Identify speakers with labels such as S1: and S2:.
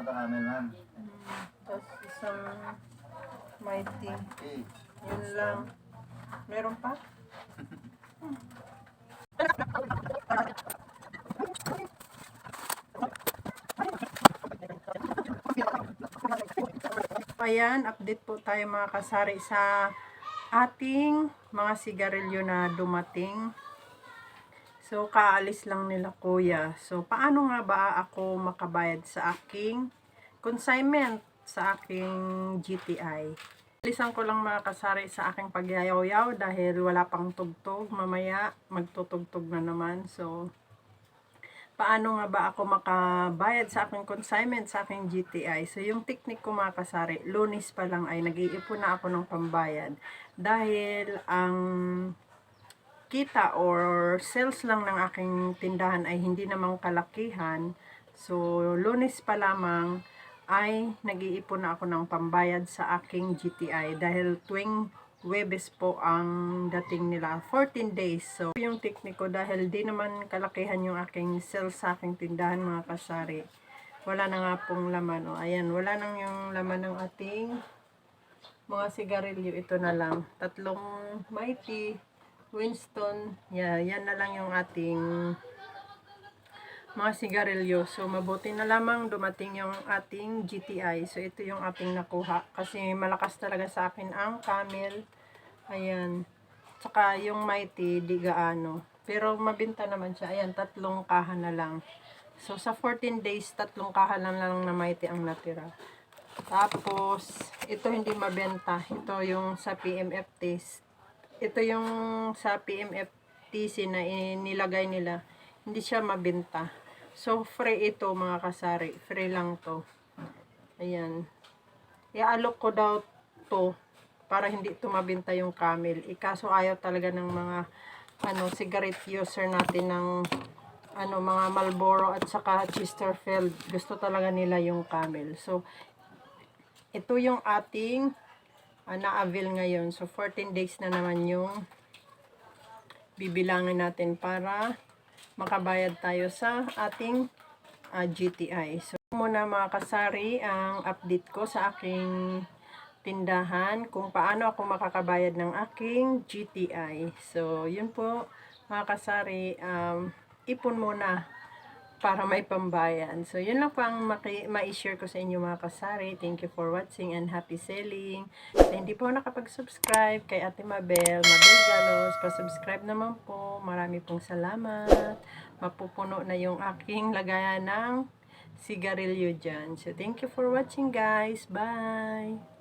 S1: camel, ma'am.
S2: Tapos isang mighty.
S1: Okay.
S2: Yun lang. Meron pa? Ayan, update po tayo mga kasari sa ating mga sigarilyo na dumating. So, kaalis lang nila kuya. So, paano nga ba ako makabayad sa aking consignment sa aking GTI? Lisan ko lang mga kasari sa aking pagyayaw-yaw dahil wala pang tugtog. Mamaya magtutugtog na naman. So, paano nga ba ako makabayad sa aking consignment sa aking GTI? So, yung technique ko mga kasari, lunis pa lang ay nag-iipon na ako ng pambayad. Dahil ang kita or sales lang ng aking tindahan ay hindi namang kalakihan. So, lunes pa lamang ay nag-iipon na ako ng pambayad sa aking GTI dahil tuwing Webes po ang dating nila 14 days. So, yung technique ko dahil di naman kalakihan yung aking sales sa aking tindahan mga kasari. Wala na nga pong laman. O, ayan, wala nang yung laman ng ating mga sigarilyo. Ito na lang. Tatlong mighty, Winston. Yeah, yan na lang yung ating mga sigarilyo. So, mabuti na lamang dumating yung ating GTI. So, ito yung ating nakuha. Kasi malakas talaga sa akin ang camel. Ayan. Tsaka yung mighty, di gaano. Pero mabinta naman siya. Ayan, tatlong kaha na lang. So, sa 14 days, tatlong kaha lang lang na mighty ang natira. Tapos, ito hindi mabenta. Ito yung sa PMFT. Ito yung sa PMFTC na inilagay nila. Hindi siya mabenta. So, free ito mga kasari. Free lang to. Ayan. Iaalok ko daw to para hindi ito mabenta yung camel. Ikaso ayaw talaga ng mga ano, cigarette user natin ng ano, mga Marlboro at saka Chesterfield. Gusto talaga nila yung camel. So, ito yung ating uh, na-avail ngayon. So, 14 days na naman yung bibilangin natin para makabayad tayo sa ating uh, GTI. So, muna mga kasari ang update ko sa aking tindahan kung paano ako makakabayad ng aking GTI. So, yun po mga kasari, um, ipon muna para may pambayan. So, yun lang po ang ma-share ko sa inyo mga kasari. Thank you for watching and happy selling. Sa hindi po nakapag-subscribe kay Ate Mabel, Mabel Galos, pa-subscribe naman po. Marami pong salamat. Mapupuno na yung aking lagayan ng sigarilyo dyan. So, thank you for watching guys. Bye!